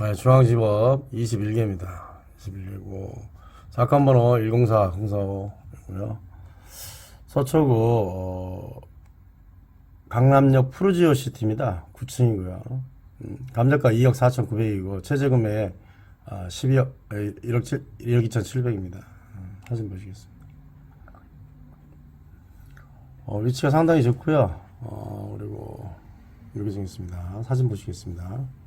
네, 중앙지법 21개입니다. 21개고 사건 번호 104 045이고요. 서초구 어, 강남역 푸르지오 시티입니다. 9층이고요. 음, 감정가 2억 4,900이고 최저금액 아, 12억 1억 7, 1억 2,700입니다. 음, 사진 보시겠습니다. 어, 위치가 상당히 좋고요. 어, 그리고 이렇게 생겼습니다. 사진 보시겠습니다.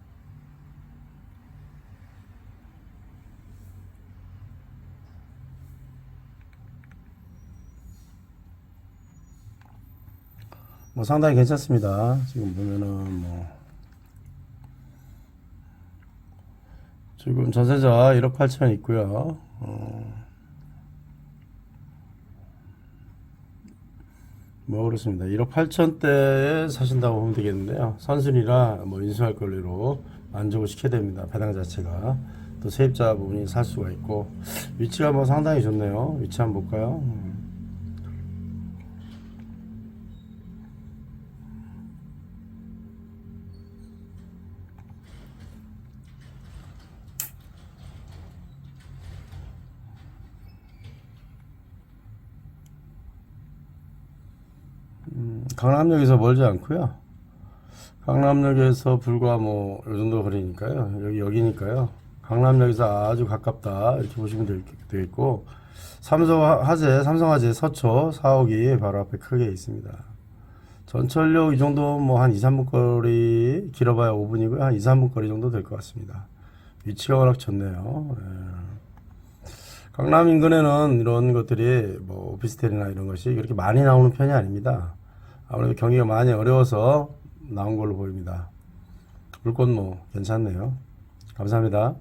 뭐 상당히 괜찮습니다. 지금 보면은 뭐 지금 전세자 1억 8천 있고요. 어, 뭐 그렇습니다. 1억 8천대에 사신다고 보면 되겠는데요. 선순위라 뭐 인수할 권리로 만족을 시켜야 됩니다. 배당 자체가 또 세입자 부분이 살 수가 있고 위치가 뭐 상당히 좋네요. 위치 한번 볼까요? 음. 강남역에서 멀지 않고요. 강남역에서 불과 뭐, 요 정도 거리니까요. 여기, 여기니까요. 강남역에서 아주 가깝다. 이렇게 보시면 될- 되겠고, 삼성 화재, 삼성 화재 서초 4호기 바로 앞에 크게 있습니다. 전철역 이 정도 뭐 한 2, 3분 거리, 길어봐야 5분이고요. 한 2, 3분 거리 정도 될 것 같습니다. 위치가 워낙 좋네요. 예. 강남 인근에는 이런 것들이 뭐 오피스텔이나 이런 것이 그렇게 많이 나오는 편이 아닙니다. 아무래도 경기가 많이 어려워서 나온 걸로 보입니다. 물건 뭐 괜찮네요. 감사합니다.